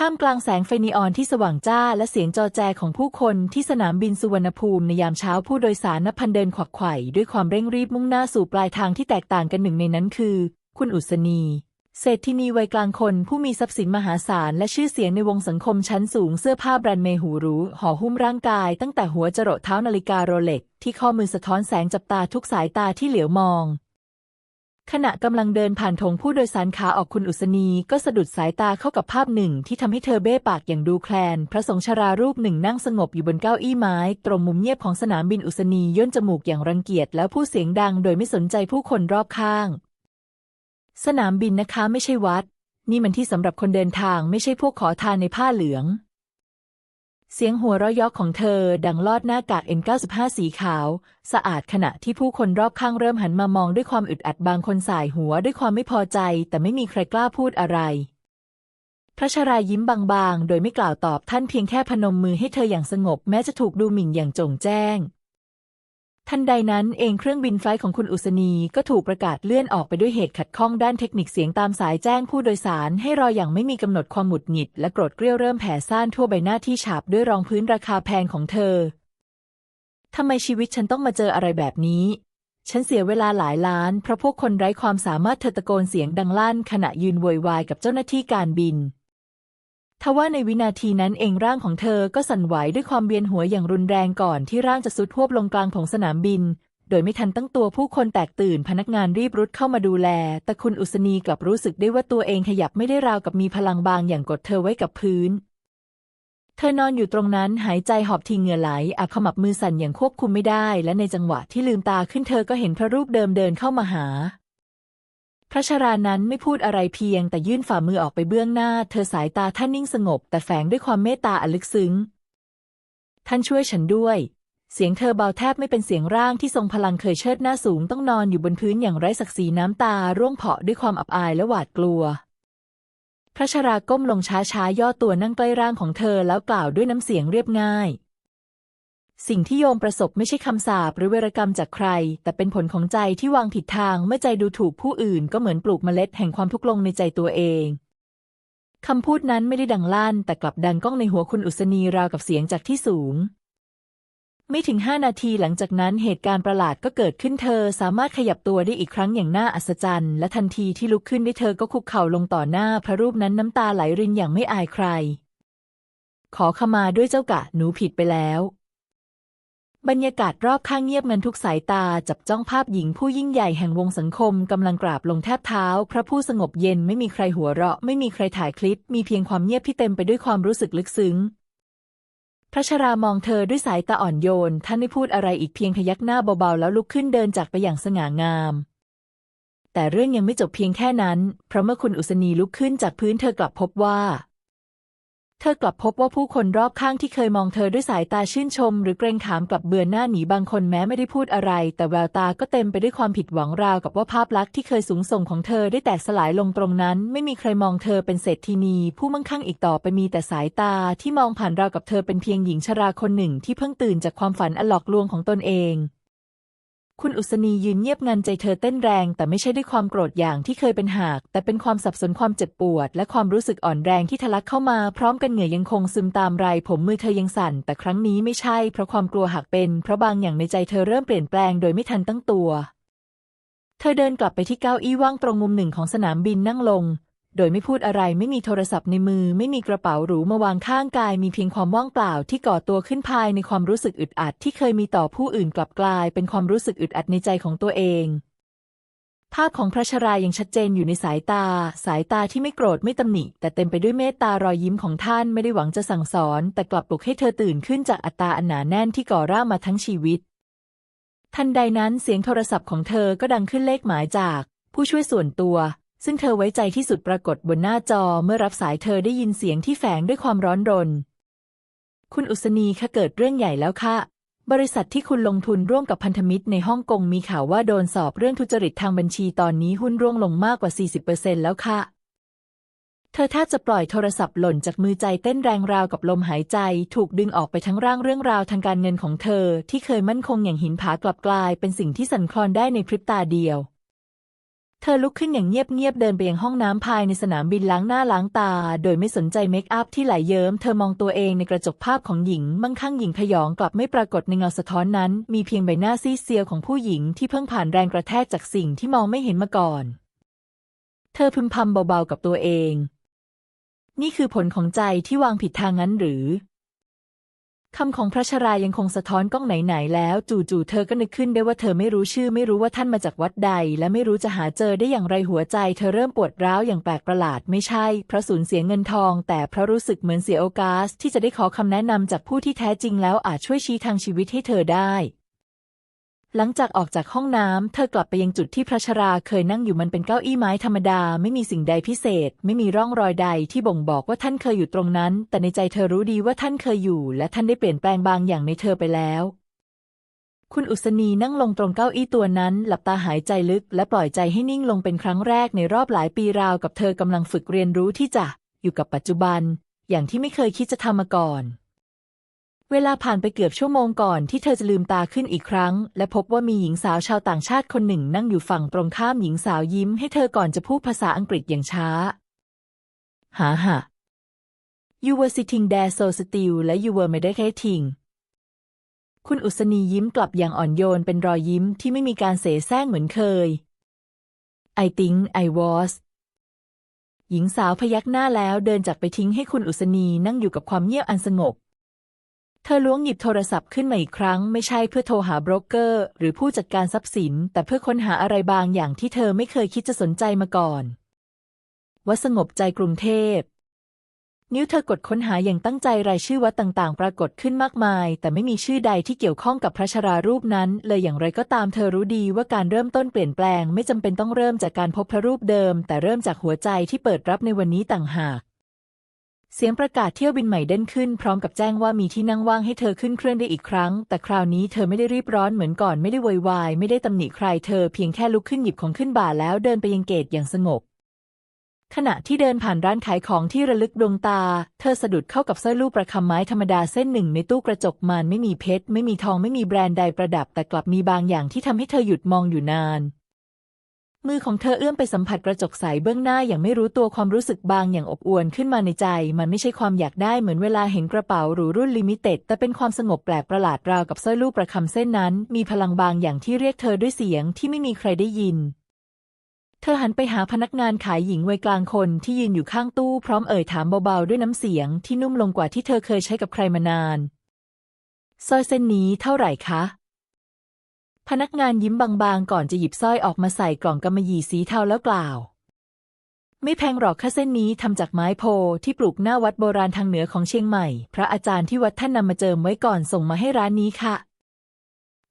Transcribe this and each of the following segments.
ท่ามกลางแสงไฟนีออนที่สว่างจ้าและเสียงจอแจของผู้คนที่สนามบินสุวรรณภูมิในยามเช้าผู้โดยสารนับพันเดินขวักไขว่ด้วยความเร่งรีบมุ่งหน้าสู่ปลายทางที่แตกต่างกันหนึ่งในนั้นคือ คุณอุศนีเศรษฐินีวัยกลางคนผู้มีทรัพย์สินมหาศาลและชื่อเสียงในวงสังคมชั้นสูงเสื้อผ้าแบรนด์เมหูรูห่อหุ้มร่างกายตั้งแต่หัวจรดเท้านาฬิกาโรเล็ก ที่ข้อมือสะท้อนแสงจับตาทุกสายตาที่เหลียวมอง ขณะกำลังเดินผ่านโถงผู้โดยสารขาออกคุณอุศนีก็สะดุดสายตาเข้ากับภาพหนึ่งที่ทำให้เธอเบ้ปากอย่างดูแคลน พระสงฆ์ชรารูปหนึ่งนั่งสงบอยู่บนเก้าอี้ไม้ ตรงมุมเงียบของสนามบินอุศนีย่นจมูกอย่างรังเกียจแล้วพูดเสียงดังโดยไม่สนใจผู้คนรอบข้าง สนามบินนะคะไม่ใช่วัด นี่มันที่สำหรับคนเดินทางไม่ใช่พวกขอทานในผ้าเหลือง เสียงหัวเราะยอกของเธอดังลอดหน้ากาก N95 สีขาว สะอาดขณะที่ผู้คนรอบข้างเริ่มหันมามองด้วยความอึดอัดบางคนสายหัวด้วยความไม่พอใจ แต่ไม่มีใครกล้าพูดอะไร พระชรายยิ้มบางๆ โดยไม่กล่าวตอบท่านเพียงแค่พนมมือให้เธออย่างสงบ แม้จะถูกดูหมิ่นอย่างจงแจ้ง ทันใดนั้นเองเครื่องบินไฟล์ของคุณอุศนีก็ถูกประกาศเลื่อนออกไปด้วยเหตุขัดข้องด้านเทคนิคเสียงตามสายแจ้งผู้โดยสารให้รออย่างไม่มีกำหนดความหงุดหงิด และโกรธเกรี้ยวเริ่มแผ่ซ่านทั่วใบหน้าที่ฉาบด้วยรองพื้นราคาแพงของเธอทำไมชีวิตฉันต้องมาเจออะไรแบบนี้ ฉันเสียเวลาหลายล้าน เพราะพวกคนไร้ความสามารถเธอตะโกนเสียงดังลั่นขณะยืนโวยวายกับเจ้าหน้าที่การบิน ทว่าในวินาทีนั้นเองร่างของเธอก็สั่นไหวด้วยความเวียนหัวอย่างรุนแรงก่อนที่ร่างจะสุดทวบลงกลางของสนามบิน โดยไม่ทันตั้งตัวผู้คนแตกตื่นพนักงานรีบรุดเข้ามาดูแล แต่คุณอุศนีกลับรู้สึกได้ว่าตัวเองขยับไม่ได้ราวกับมีพลังบางอย่างกดเธอไว้กับพื้น เธอนอนอยู่ตรงนั้นหายใจหอบทีเหงื่อไหลอาขมับมือสั่นอย่างควบคุมไม่ได้ และในจังหวะที่ลืมตาขึ้นเธอก็เห็นพระรูปเดิมเดินเข้ามาหา พระชรานั้นไม่พูดอะไรเพียง แต่ยื่นฝ่ามือออกไปเบื้องหน้า เธอสายตาท่านนิ่งสงบ แต่แฝงด้วยความเมตตาอันลึกซึ้ง ท่านช่วยฉันด้วย เสียงเธอเบาแทบไม่เป็นเสียงร่างที่ทรงพลังเคยเชิดหน้าสูงต้องนอนอยู่บนพื้นอย่างไร้ศักดิ์ศรีน้ำตา ร่วงเพาะด้วยความอับอายและหวาดกลัว พระชราก้มลงช้าๆ ย่อตัวนั่งใกล้ร่างของเธอแล้วกล่าวด้วยน้ำเสียงเรียบง่าย สิ่งที่โยมประสบไม่ใช่คำสาปหรือเวรกรรมจากใคร แต่เป็นผลของใจที่วางผิดทาง เมื่อใจดูถูกผู้อื่นก็เหมือนปลูกเมล็ดแห่งความทุกข์ลงในใจตัวเองคำพูดนั้นไม่ได้ดังลั่น แต่กลับดังก้องในหัวคุณอุศนีราวกับเสียงจากที่สูง ไม่ถึงห้านาทีหลังจากนั้นเหตุการณ์ประหลาดก็เกิดขึ้นเธอสามารถขยับตัวได้อีกครั้งอย่างน่าอัศจรรย์ และทันทีที่ลุกขึ้นได้เธอก็คุกเข่าลงต่อหน้าพระรูปนั้นน้ำตาไหลรินอย่างไม่อายใคร ขอขมาด้วยเจ้ากะหนูผิดไปแล้ว บรรยากาศรอบข้างเงียบงันทุกสายตาจับจ้องภาพหญิงผู้ยิ่งใหญ่แห่งวงสังคมกำลังกราบลงแทบเท้า พระผู้สงบเย็นไม่มีใครหัวเราะ ไม่มีใครถ่ายคลิป มีเพียงความเงียบที่เต็มไปด้วยความรู้สึกลึกซึ้ง พระชรามองเธอด้วยสายตาอ่อนโยน ท่านไม่พูดอะไรอีกเพียงพยักหน้าเบาๆ แล้วลุกขึ้นเดินจากไปอย่างสง่างาม แต่เรื่องยังไม่จบเพียงแค่นั้น เพราะเมื่อคุณอุศนีลุกขึ้นจากพื้นเธอกลับพบว่า เธอกลับพบว่าผู้คนรอบข้างที่เคยมองเธอด้วยสายตาชื่นชม หรือเกรงขามกลับเบือนหน้าหนีบางคนแม้ไม่ได้พูดอะไร แต่แววตาก็เต็มไปด้วยความผิดหวังราวกับว่าภาพลักษณ์ที่เคยสูงส่งของเธอได้แตกสลายลงตรงนั้น ไม่มีใครมองเธอเป็นเศรษฐีนี ผู้มั่งคั่งอีกต่อไปมีแต่สายตาที่มองผ่านราวกับเธอเป็นเพียงหญิงชราคนหนึ่งที่เพิ่งตื่นจากความฝันอันหลอกลวงของตนเอง คุณอุศนียืนเงียบงันใจเธอเต้นแรง แต่ไม่ใช่ด้วยความโกรธอย่างที่เคยเป็นหาก แต่เป็นความสับสนความเจ็บปวด และความรู้สึกอ่อนแรงที่ทะลักเข้ามาพร้อมกันเหงื่อยังคงซึมตามไรผมมือเธอยังสั่น แต่ครั้งนี้ไม่ใช่เพราะความกลัวหากเป็น เพราะบางอย่างในใจเธอเริ่มเปลี่ยนแปลงโดยไม่ทันตั้งตัว เธอเดินกลับไปที่เก้าอี้ว่างตรงมุมหนึ่งของสนามบินนั่งลง โดยไม่พูดอะไรไม่มีโทรศัพท์ในมือ ไม่มีกระเป๋าหรูมาวางข้างกาย มีเพียงความว่างเปล่าที่ก่อตัวขึ้นภายในความรู้สึกอึดอัดที่เคยมีต่อผู้อื่นกลับกลาย เป็นความรู้สึกอึดอัดในใจของตัวเอง ภาพของพระชรายยังชัดเจนอยู่ในสายตา สายตาที่ไม่โกรธไม่ตำหนิ แต่เต็มไปด้วยเมตตารอยยิ้มของท่านไม่ได้หวังจะสั่งสอน แต่กลับปลุกให้เธอตื่นขึ้นจากอัตตาอันหนาแน่นที่ก่อร่างมาทั้งชีวิต ทันใดนั้นเสียงโทรศัพท์ของเธอก็ดังขึ้นเลขหมายจาก ผู้ช่วยส่วนตัว ซึ่งเธอไว้ใจที่สุดปรากฏบนหน้าจอเมื่อรับสายเธอได้ยินเสียงที่แฝงด้วยความร้อนรน คุณอุศนีคะเกิดเรื่องใหญ่แล้วค่ะ บริษัทที่คุณลงทุนร่วมกับพันธมิตรในฮ่องกงมีข่าวว่าโดนสอบเรื่องทุจริตทางบัญชีตอนนี้หุ้นร่วงลงมากกว่า 40%แล้วค่ะเธอแทบจะปล่อยโทรศัพท์หล่นจากมือใจเต้นแรงราวกับลมหายใจ ถูกดึงออกไปทั้งร่างเรื่องราวทางการเงินของเธอ ที่เคยมั่นคงอย่างหินผากลับกลายเป็นสิ่งที่สั่นคลอนได้ในพริบตาเดียว เธอลุกขึ้นอย่างเงียบๆเดินไปยังห้องน้ำภายในสนามบินล้างหน้าล้างตา โดยไม่สนใจเมคอัพที่ไหลเยิ้มเธอมองตัวเองในกระจกภาพของหญิงมั่งคั่งหญิงพยองกลับไม่ปรากฏในเงาสะท้อนนั้น มีเพียงใบหน้าซีเซียวของผู้หญิงที่เพิ่งผ่านแรงกระแทกจากสิ่งที่มองไม่เห็นมาก่อน เธอพึมพำเบาๆกับตัวเอง นี่คือผลของใจที่วางผิดทางนั้นหรือ คำของพระชรายังคงสะท้อนกล้องไหนๆแล้ว จู่ๆเธอก็นึกขึ้นได้ว่าเธอไม่รู้ชื่อไม่รู้ว่าท่านมาจากวัดใด และไม่รู้จะหาเจอได้อย่างไรหัวใจ เธอเริ่มปวดร้าวอย่างแปลกประหลาดไม่ใช่ เพราะสูญเสียเงินทอง แต่เพราะรู้สึกเหมือนเสียโอกาส ที่จะได้ขอคำแนะนำจากผู้ที่แท้จริงแล้วอาจช่วยชี้ทางชีวิตให้เธอได้ หลังจากออกจากห้องน้ำ เธอกลับไปยังจุดที่พระชราเคยนั่งอยู่มันเป็นเก้าอี้ไม้ธรรมดา ไม่มีสิ่งใดพิเศษ ไม่มีร่องรอยใดที่บ่งบอกว่าท่านเคยอยู่ตรงนั้น แต่ในใจเธอรู้ดีว่าท่านเคยอยู่ และท่านได้เปลี่ยนแปลงบางอย่างในเธอไปแล้ว คุณอุศนีนั่งลงตรงเก้าอี้ตัวนั้น หลับตาหายใจลึก และปล่อยใจให้นิ่งลงเป็นครั้งแรกในรอบหลายปีราวกับเธอกำลังฝึกเรียนรู้ที่จะอยู่กับปัจจุบัน อย่างที่ไม่เคยคิดจะทำมาก่อน เวลาผ่านไปเกือบชั่วโมงก่อนที่เธอจะลืมตาขึ้นอีกครั้ง และพบว่ามีหญิงสาวชาวต่างชาติคนหนึ่งนั่งอยู่ฝั่งตรงข้ามหญิงสาวยิ้มให้เธอก่อนจะพูดภาษาอังกฤษอย่างช้า หาหะ You were sitting there so still และ you were meditating คุณอุศนียิ้มกลับอย่างอ่อนโยนเป็นรอยยิ้มที่ไม่มีการเสแสร้งเหมือนเคย I think I was หญิงสาวพยักหน้าแล้วเดินจากไปทิ้งให้คุณอุศนีนั่งอยู่กับความเงียบอันสงบ เธอล้วงหยิบโทรศัพท์ขึ้นมาอีกครั้ง ไม่ใช่เพื่อโทรหาโบรกเกอร์ หรือผู้จัดการทรัพย์สิน แต่เพื่อค้นหาอะไรบางอย่างที่เธอไม่เคยคิดจะสนใจมาก่อน วัดสงบใจกรุงเทพ นิ้วเธอกดค้นหาอย่างตั้งใจรายชื่อวัดต่างๆ ปรากฏขึ้นมากมาย แต่ไม่มีชื่อใดที่เกี่ยวข้องกับพระชรารูปนั้น เลยอย่างไรก็ตามเธอรู้ดีว่าการเริ่มต้นเปลี่ยนแปลง ไม่จำเป็นต้องเริ่มจากการพบพระรูปเดิม แต่เริ่มจากหัวใจที่เปิดรับในวันนี้ต่างหาก เสียงประกาศเที่ยวบินใหม่เด้นขึ้นพร้อมกับแจ้งว่ามีที่นั่งว่างให้เธอขึ้นเครื่องได้อีกครั้ง แต่คราวนี้เธอไม่ได้รีบร้อนเหมือนก่อนไม่ได้โวยวายไม่ได้ตำหนิใครเธอเพียงแค่ลุกขึ้นหยิบของขึ้นบ่าแล้วเดินไปยังเกตอย่างสงบขณะที่เดินผ่านร้านขายของที่ระลึกดวงตา เธอสะดุดเข้ากับสร้อยลูกประคำไม้ธรรมดาเส้นหนึ่งในตู้กระจกมันไม่มีเพชร ไม่มีทองไม่มีแบรนด์ใดประดับ แต่กลับมีบางอย่างที่ทำให้เธอหยุดมองอยู่นาน มือของเธอเอื้อมไปสัมผัสกระจกใสเบื้องหน้าอย่างไม่รู้ตัวความรู้สึกบางอย่างอบอวลขึ้นมาในใจ มันไม่ใช่ความอยากได้เหมือนเวลาเห็นกระเป๋าหรูรุ่นลิมิเต็ด แต่เป็นความสงบแปลกประหลาดราวกับสร้อยลูกประคำเส้นนั้น มีพลังบางอย่างที่เรียกเธอด้วยเสียงที่ไม่มีใครได้ยิน เธอหันไปหาพนักงานขายหญิงวัยกลางคนที่ยืนอยู่ข้างตู้พร้อมเอ่ยถามเบาๆด้วยน้ำเสียงที่นุ่มลงกว่าที่เธอเคยใช้กับใครมานานสร้อยเส้นนี้เท่าไหร่คะ พนักงานยิ้มบางๆ ก่อนจะหยิบสร้อยออกมาใส่กล่องกำมะหยี่สีเทาแล้วกล่าว ไม่แพงหรอกค่าเส้นนี้ทำจากไม้โพที่ปลูกหน้าวัดโบราณทางเหนือของเชียงใหม่ พระอาจารย์ที่วัดท่านนำมาเจิมไว้ก่อนส่งมาให้ร้านนี้ค่ะ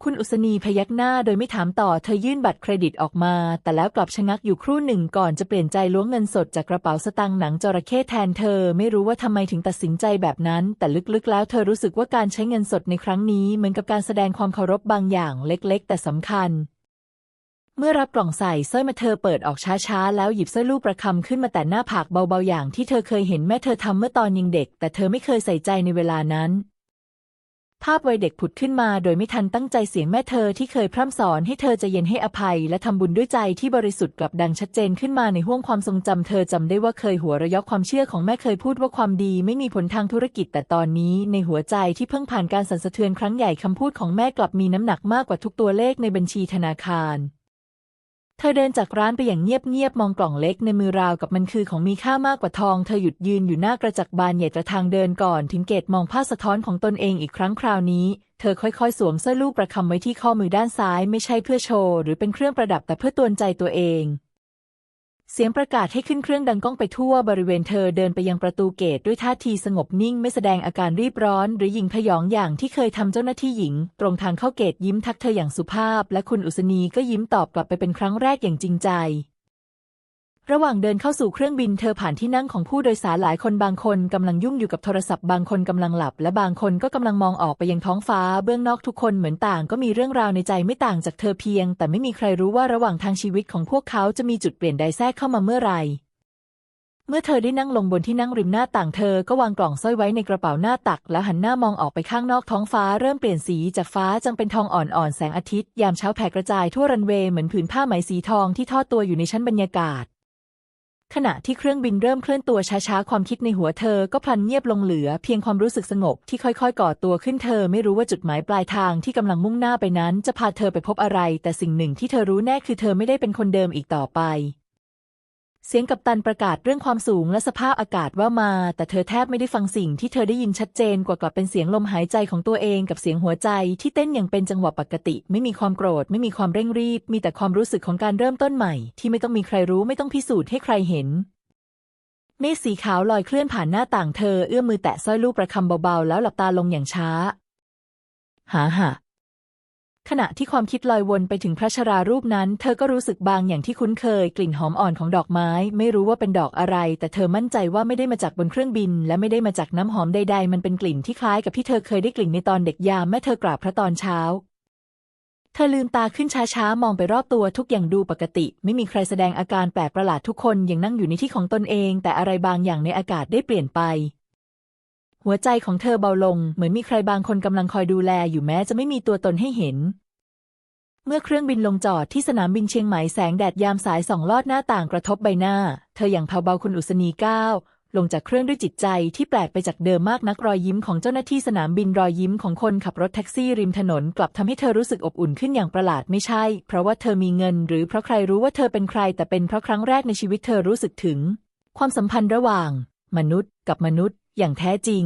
คุณอุศนีพยักหน้าโดยไม่ถามต่อเธอยื่นบัตรเครดิตออกมา แต่แล้วกลับชะงักอยู่ครู่หนึ่งก่อนจะเปลี่ยนใจล้วงเงินสดจากกระเป๋าสตางค์หนังจระเข้แทนเธอ ไม่รู้ว่าทำไมถึงตัดสินใจแบบนั้น แต่ลึกๆ แล้วเธอรู้สึกว่าการใช้เงินสดในครั้งนี้เหมือนกับการแสดงความเคารพบางอย่างเล็กๆ แต่สำคัญ เมื่อรับกล่องใส่สร้อยมาเธอเปิดออกช้าๆ แล้วหยิบสร้อยลูกประคำขึ้นมาแต่หน้าผากเบาๆอย่างที่เธอเคยเห็นแม่เธอทำเมื่อตอนยังเด็ก แต่เธอไม่เคยใส่ใจในเวลานั้น ภาพวัยเด็กผุดขึ้นมาโดยไม่ทันตั้งใจเสียงแม่เธอที่เคยพร่ำสอนให้เธอจะเย็นให้อภัย และทำบุญด้วยใจที่บริสุทธิ์กลับดังชัดเจนขึ้นมาในห้วงความทรงจำเธอจำได้ว่าเคยหัวเราะยะความเชื่อของแม่เคยพูดว่าความดีไม่มีผลทางธุรกิจแต่ตอนนี้ ในหัวใจที่เพิ่งผ่านการสั่นสะเทือนครั้งใหญ่คำพูดของแม่กลับมีน้ำหนักมากกว่าทุกตัวเลขในบัญชีธนาคาร เธอเดินจากร้านไปอย่างเงียบๆ มองกล่องเล็กในมือราวกับมันคือของมีค่ามากกว่าทอง เธอหยุดยืนอยู่หน้ากระจกบานใหญ่ตระทางเดินก่อน ถึงเกตมองภาพสะท้อนของตนเองอีกครั้งคราวนี้ เธอค่อยๆ สวมเสื้อลูกประคำไว้ที่ข้อมือด้านซ้าย ไม่ใช่เพื่อโชว์หรือเป็นเครื่องประดับแต่เพื่อตวนใจตัวเอง เสียงประกาศให้ขึ้นเครื่องดังก้องไปทั่วบริเวณเธอเดินไปยังประตูเกตด้วยท่าทีสงบนิ่งไม่แสดงอาการรีบร้อน หรือหยิงพยองอย่างที่เคยทำเจ้าหน้าที่หญิง ตรงทางเข้าเกตยิ้มทักเธออย่างสุภาพ และคุณอุศนีก็ยิ้มตอบกลับไปเป็นครั้งแรกอย่างจริงใจ ระหว่างเดินเข้าสู่เครื่องบินเธอผ่านที่นั่งของผู้โดยสารหลายคนบางคนกำลังยุ่งอยู่กับโทรศัพท์บางคนกำลังหลับ และบางคนก็กำลังมองออกไปยังท้องฟ้า เบื้องนอกทุกคนเหมือนต่าง ก็มีเรื่องราวในใจไม่ต่างจากเธอเพียง แต่ไม่มีใครรู้ว่าระหว่างทางชีวิตของพวกเขาจะมีจุดเปลี่ยนใดแทรกเข้ามาเมื่อไหร่เมื่อเธอได้นั่งลงบนที่นั่งริมหน้าต่างเธอก็วางกล่องสร้อยไว้ในกระเป๋าหน้าตัก แล้วหันหน้ามองออกไปข้างนอกท้องฟ้าเริ่มเปลี่ยนสีจากฟ้าจังเป็นทองอ่อนๆแสงอาทิตย์ยามเช้าแผ่กระจายทั่วรันเวย์เหมือนผืนผ้าไหมสีทองที่ทอดตัวอยู่ในชั้นบรรยากาศ ขณะที่เครื่องบินเริ่มเคลื่อนตัวช้าๆ ความคิดในหัวเธอก็พลันเงียบลงเหลือ เพียงความรู้สึกสงบที่ค่อยๆ ก่อตัวขึ้นเธอไม่รู้ว่าจุดหมายปลายทางที่กำลังมุ่งหน้าไปนั้น จะพาเธอไปพบอะไร แต่สิ่งหนึ่งที่เธอรู้แน่คือเธอไม่ได้เป็นคนเดิมอีกต่อไป เสียงกัปตันประกาศเรื่องความสูงและสภาพอากาศว่ามา แต่เธอแทบไม่ได้ฟังสิ่งที่เธอได้ยินชัดเจนกว่ากลับเป็นเสียงลมหายใจของตัวเองกับเสียงหัวใจที่เต้นอย่างเป็นจังหวะปกติ ไม่มีความโกรธ ไม่มีความเร่งรีบ มีแต่ความรู้สึกของการเริ่มต้นใหม่ ที่ไม่ต้องมีใครรู้ไม่ต้องพิสูจน์ให้ใครเห็นเมฆสีขาวลอยเคลื่อนผ่านหน้าต่างเธอเอื้อมมือแตะสร้อยลูกประคำเบาๆ แล้วหลับตาลงอย่างช้าหาหะ ขณะที่ความคิดลอยวนไปถึงพระชรารูปนั้น เธอก็รู้สึกบางอย่างที่คุ้นเคย กลิ่นหอมอ่อนของดอกไม้ ไม่รู้ว่าเป็นดอกอะไร แต่เธอมั่นใจว่าไม่ได้มาจากบนเครื่องบิน และไม่ได้มาจากน้ำหอมใดๆ มันเป็นกลิ่นที่คล้ายกับที่เธอเคยได้กลิ่นในตอนเด็กยามแม่เธอกราบพระตอนเช้า เธอลืมตาขึ้นช้าๆ มองไปรอบตัวทุกอย่างดูปกติ ไม่มีใครแสดงอาการแปลกประหลาดทุกคนยังนั่งอยู่ในที่ของตนเอง แต่อะไรบางอย่างในอากาศได้เปลี่ยนไป หัวใจของเธอเบาลง เหมือนมีใครบางคนกำลังคอยดูแลอยู่แม้จะไม่มีตัวตนให้เห็น เมื่อเครื่องบินลงจอดที่สนามบินเชียงใหม่แสงแดดยามสายส่องลอดหน้าต่างกระทบใบหน้า เธออย่างเผาเบาคุณอุศนีก้าวลงจากเครื่องด้วยจิตใจที่แปลกไปจากเดิมมากนักรอยยิ้มของเจ้าหน้าที่สนามบินรอยยิ้มของคนขับรถแท็กซี่ริมถนน กลับทำให้เธอรู้สึกอบอุ่นขึ้นอย่างประหลาดไม่ใช่ เพราะว่าเธอมีเงิน หรือเพราะใครรู้ว่าเธอเป็นใคร แต่เป็นเพราะครั้งแรกในชีวิตเธอรู้สึกถึง ความสัมพันธ์ระหว่าง มนุษย์กับมนุษย์ อย่างแท้จริง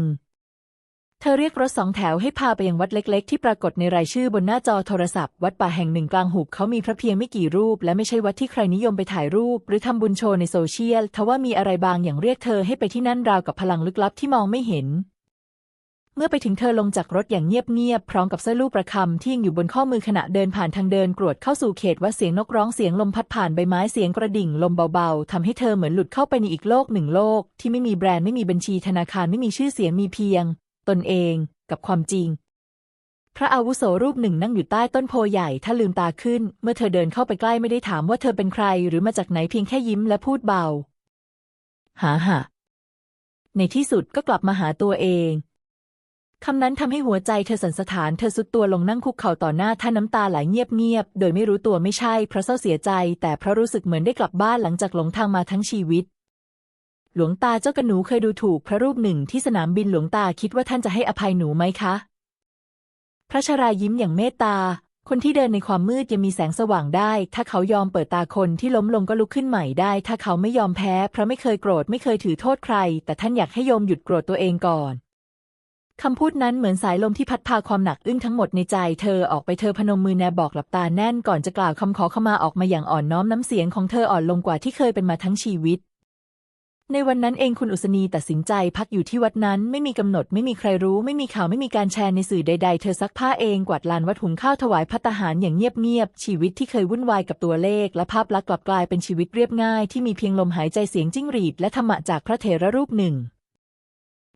เธอเรียกรถสองแถวให้พาไปยังวัดเล็ก ๆ ที่ปรากฏในรายชื่อบนหน้าจอโทรศัพท์ วัดป่าแห่งหนึ่งกลางหุบเขามีพระเพียงไม่กี่รูป และไม่ใช่วัดที่ใครนิยมไปถ่ายรูป หรือทำบุญโชว์ในโซเชียลทว่ามีอะไรบางอย่างเรียกเธอให้ไปที่นั่นราวกับพลังลึกลับที่มองไม่เห็น มื่อไปถึงเธอลงจากรถอย่างเงียบๆ พร้อมกับเสร้อลูกประคำที่ยังอยู่บนข้อมือขณะเดินผ่านทางเดินกรวดเข้าสู่เขตวัดเสียงนกร้องเสียงลมพัดผ่านใบไม้เสียงกระดิ่งลมเบาๆทำให้เธอเหมือนหลุดเข้าไปในอีกโลกหนึ่งโลก ที่ไม่มีแบรนด์ไม่มีบัญชีธนาคารไม่มีชื่อเสียงมีเพียง ตนเองกับความจริง พระอาวุโสรูปหนึ่งนั่งอยู่ใต้ต้นโพใหญ่ถ้าลืมตาขึ้น เมื่อเธอเดินเข้าไปใกล้ไม่ได้ถามว่าเธอเป็นใคร หรือมาจากไหนเพียงแค่ยิ้มและพูดเบาหาหะในที่สุดก็กลับมาหาตัวเอง คำนั้นทำให้หัวใจเธอสั่นสะท้าน เธอสุดตัวลงนั่งคุกเข่าต่อหน้าท่านน้ำตาไหลเงียบๆ โดยไม่รู้ตัวไม่ใช่เพราะเศร้าเสียใจ แต่เพราะรู้สึกเหมือนได้กลับบ้านหลังจากหลงทางมาทั้งชีวิต หลวงตาเจ้ากระหนูเคยดูถูกพระรูปหนึ่งที่สนามบินหลวงตาคิดว่าท่านจะให้อภัยหนูไหมคะ พระชรายิ้มอย่างเมตตา คนที่เดินในความมืดยังมีแสงสว่างได้ ถ้าเขายอมเปิดตาคนที่ล้มลงก็ลุกขึ้นใหม่ได้ ถ้าเขาไม่ยอมแพ้ เพราะไม่เคยโกรธไม่เคยถือโทษใคร แต่ท่านอยากให้โยมหยุดโกรธตัวเองก่อน คำพูดนั้นเหมือนสายลมที่พัดพาความหนักอึ้งทั้งหมดในใจเธอออกไปเธอพนมมือแนบบอกหลับตาแน่นก่อนจะกล่าวคำขอขมาออกมาอย่างอ่อนน้อมน้ำเสียงของเธออ่อนลงกว่าที่เคยเป็นมาทั้งชีวิต ในวันนั้นเองคุณอุศนีตัดสินใจพักอยู่ที่วัดนั้น ไม่มีกำหนดไม่มีใครรู้ ไม่มีข่าวไม่มีการแชร์ในสื่อใด ๆ เธอซักผ้าเองกวาดลานวัดหุงข้าวถวายพัตตาหารอย่างเงียบๆชีวิตที่เคยวุ่นวายกับตัวเลข และภาพลักษณ์กลับกลายเป็นชีวิตเรียบง่าย ที่มีเพียงลมหายใจเสียงจิ้งหรีดและธรรมะจากพระเถระรูปหนึ่ง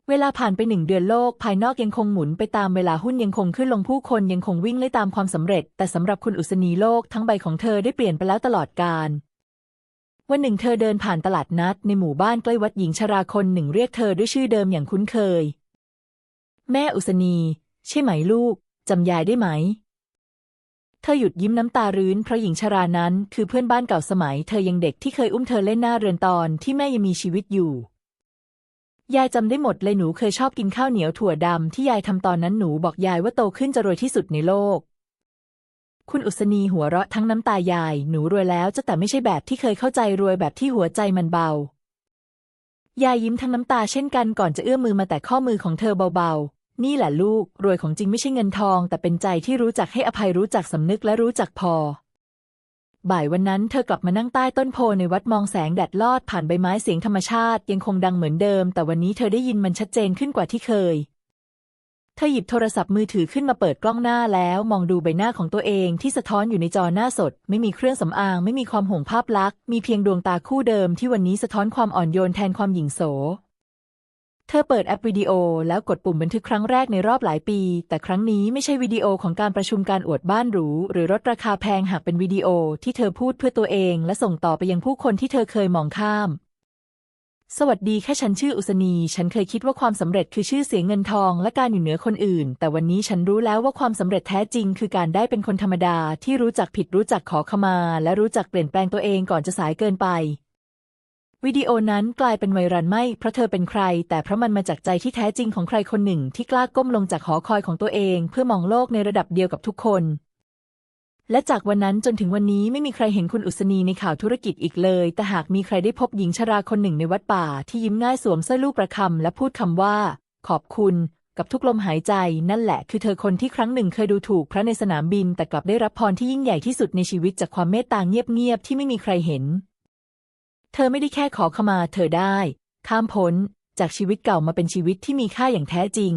เวลาผ่านไปหนึ่งเดือนโลกภายนอกยังคงหมุนไปตามเวลาหุ้นยังคงขึ้นลงผู้คนยังคงวิ่งไล่ตามความสำเร็จ แต่สำหรับคุณอุศนีโลกทั้งใบของเธอได้เปลี่ยนไปแล้วตลอดกาลวันหนึ่งเธอเดินผ่านตลาดนัดในหมู่บ้านใกล้วัดหญิงชราคนหนึ่งเรียกเธอด้วยชื่อเดิมอย่างคุ้นเคย แม่อุศนี ใช่ไหมลูกจำยายได้ไหม เธอหยุดยิ้มน้ำตารื้นเพราะหญิงชรานั้นคือเพื่อนบ้านเก่าสมัย เธอยังเด็กที่เคยอุ้มเธอเล่นหน้าเรือนตอนที่แม่ยังมีชีวิตอยู่ ยายจำได้หมดเลยหนูเคยชอบกินข้าวเหนียวถั่วดำที่ยายทำตอนนั้นหนูบอกยายว่าโตขึ้นจะรวยที่สุดในโลก คุณอุศนีหัวเราะทั้งน้ำตายาย หนูรวยแล้วจะแต่ไม่ใช่แบบที่เคยเข้าใจรวยแบบที่หัวใจมันเบา ยายยิ้มทั้งน้ำตาเช่นกันก่อนจะเอื้อมมือมาแต่ข้อมือของเธอเบาๆ นี่แหละลูกรวยของจริงไม่ใช่เงินทอง แต่เป็นใจที่รู้จักให้อภัยรู้จักสำนึกและรู้จักพอ บ่ายวันนั้นเธอกลับมานั่งใต้ต้นโพในวัดมองแสงแดดลอดผ่านใบไม้เสียงธรรมชาติยังคงดังเหมือนเดิม แต่วันนี้เธอได้ยินมันชัดเจนขึ้นกว่าที่เคย เธอหยิบโทรศัพท์มือถือขึ้นมาเปิดกล้องหน้าแล้วมองดูใบหน้าของตัวเองที่สะท้อนอยู่ในจอหน้าสด ไม่มีเครื่องสำอาง ไม่มีความห่วงภาพลักษณ์มีเพียงดวงตาคู่เดิมที่วันนี้สะท้อนความอ่อนโยนแทนความหยิ่งโส เธอเปิดแอปวิดีโอแล้วกดปุ่มบันทึกครั้งแรกในรอบหลายปี แต่ครั้งนี้ไม่ใช่วิดีโอของการประชุมการอวดบ้านหรูหรือรถราคาแพงหากเป็นวิดีโอที่เธอพูดเพื่อตัวเอง และส่งต่อไปยังผู้คนที่เธอเคยมองข้าม สวัสดีแค่ฉันชื่ออุศนี ฉันเคยคิดว่าความสำเร็จคือชื่อเสียงเงินทองและการอยู่เหนือคนอื่น แต่วันนี้ฉันรู้แล้วว่าความสำเร็จแท้จริง คือการได้เป็นคนธรรมดาที่รู้จักผิดรู้จักขอขมา และรู้จักเปลี่ยนแปลงตัวเองก่อนจะสายเกินไป วิดีโอนั้นกลายเป็นไวรัลไม่เพราะเธอเป็นใคร แต่เพราะมันมาจากใจที่แท้จริงของใครคนหนึ่งที่กล้าก้มลงจากหอคอยของตัวเอง เพื่อมองโลกในระดับเดียวกับทุกคน และจากวันนั้นจนถึงวันนี้ไม่มีใครเห็นคุณอุศนีในข่าวธุรกิจอีกเลย แต่หากมีใครได้พบหญิงชราคนหนึ่งในวัดป่า ที่ยิ้มง่ายสวมเสร้อลูกประคำและพูดคำว่า ขอบคุณกับทุกลมหายใจนั่นแหละคือเธอคนที่ครั้งหนึ่งเคยดูถูกพระในสนามบิน แต่กลับได้รับพรที่ยิ่งใหญ่ที่สุดในชีวิตจากความเมตตาเงียบๆที่ไม่มีใครเห็น เธอไม่ได้แค่ขอขมาเธอได้ ข้ามพ้น จากชีวิตเก่ามาเป็นชีวิตที่มีค่าอย่างแท้จริง